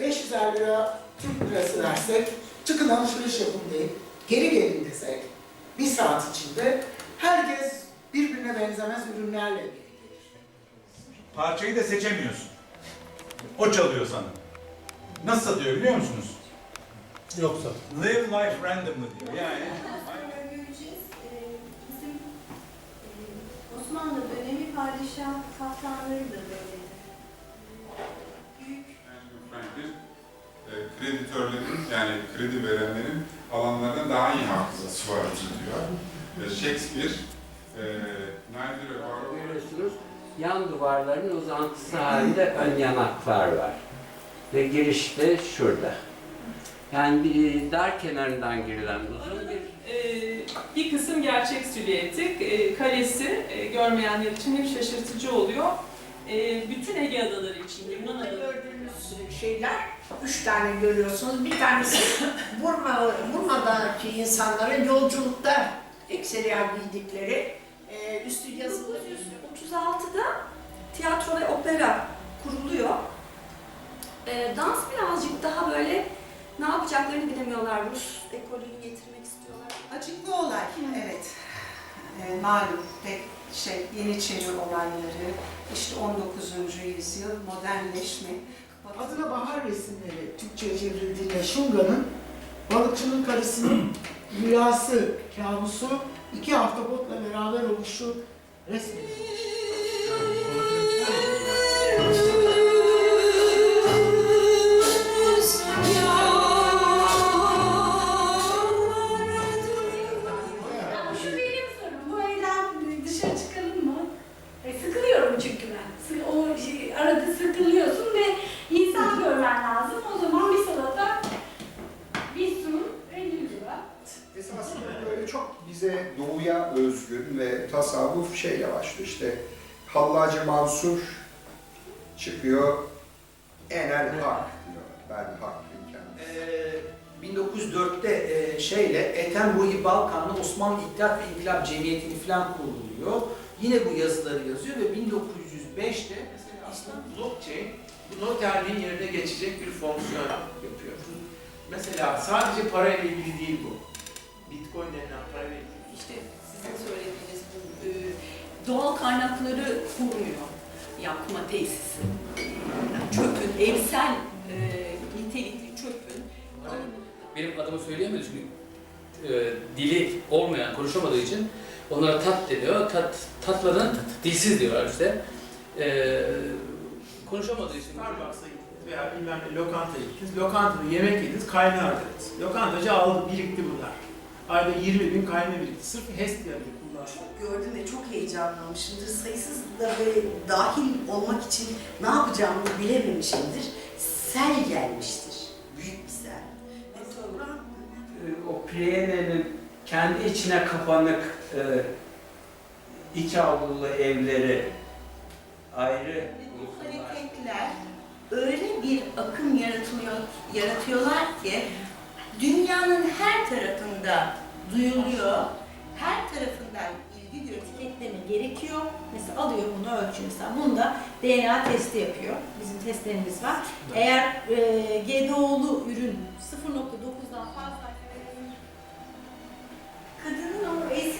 500 lira Türk lirası versek, çıkın alışveriş yapın deyip geri gelin desek, bir saat içinde herkes birbirine benzemez ürünlerle geri gelir. Parçayı da seçemiyorsun. O çalıyor sana. Nasıl satıyor biliyor musunuz? Yoksa. Live life randomly diyor. Yani. Ee, e, Osmanlı dönemi padişah kaftanları da böyledir. Kreditörlerin yani kredi verenlerin alanlarında daha iyi hafızası var diyor. E, Shakespeare, e, Nadir Övarol Görüyorsunuz yan duvarların uzantısı halinde ön yanaklar var. Ve giriş de şurada. Yani bir dar kenarından girilen uzun bir Ee, bir kısım gerçek silüeti, e, kalesi e, görmeyenler için hep şaşırtıcı oluyor. E, bütün Ege adaları için, Yunan adaları gördüğünüz şeyler, üç tane görüyorsunuz. Bir tanesi Burma, Burma'daki insanların yolculukta ekseriya giydikleri, e, üstü yazılı. 1936'da tiyatro ve opera kuruluyor. Ee, dans birazcık daha böyle ne yapacaklarını bilemiyorlar. Rus ekolünü getirmek istiyorlar. Açıklı olay, evet. Ee, malum pek şey, Yeniçeri olayları, işte 19. yüzyıl, modernleşme. Adına bahar resimleri Türkçe'ye çevrildiğinde Şunga'nın balıkçının karısının rüyası, kabusu iki ahtapotla beraber oluşu resmedilmiş. ve tasavvuf şeyle başlıyor. İşte Hallacı Mansur çıkıyor, enel hak diyor. Ben haklıyım kendisi. Ee, 1904'te e, şeyle Ethem Ruhi Balkan'la Osmanlı İttihat ve İnkılap Cemiyeti'ni falan kuruluyor. Yine bu yazıları yazıyor ve 1905'te mesela İslam blockchain bu noterliğin yerine geçecek bir fonksiyon yapıyor. Mesela sadece parayla ilgili değil bu. Bitcoin denilen parayla ilgili. İşte sizin söylediğiniz bu e, doğal kaynakları kurmuyor. Yakma tesisi. Yani çöpün, evsel e, nitelikli çöpün benim adımı söyleyemedi çünkü e, dili olmayan, konuşamadığı için onlara tat deniyor. Tat, tatların dilsiz diyorlar işte. E, konuşamadığı için. Starbucks'a gittiniz veya bilmem ne lokantaya gittiniz. Lokantada yemek yediniz, kaynağı ödediniz. Lokantacı aldı, birikti bunlar. Ayda 20 bin kaynağı birikti. Sırf HES diye kullandı. Gördüm ve çok heyecanlanmışımdır. Sayısız da böyle dahil olmak için ne yapacağımı bilememişimdir. Sel gelmiştir. Büyük bir sel. Ve sonra e, o Priyene'nin kendi içine kapanık e, iç avlulu evleri ayrı bu hareketler öyle bir akım yaratılıyor, yaratıyorlar ki dünyanın her tarafında duyuluyor. Her tarafından ilgi diyor etiketleme gerekiyor. Mesela alıyor bunu ölçüyor. Mesela bunda DNA testi yapıyor. Bizim testlerimiz var. Eğer e, GDO'lu ürün 0.9'dan fazla kadının o eski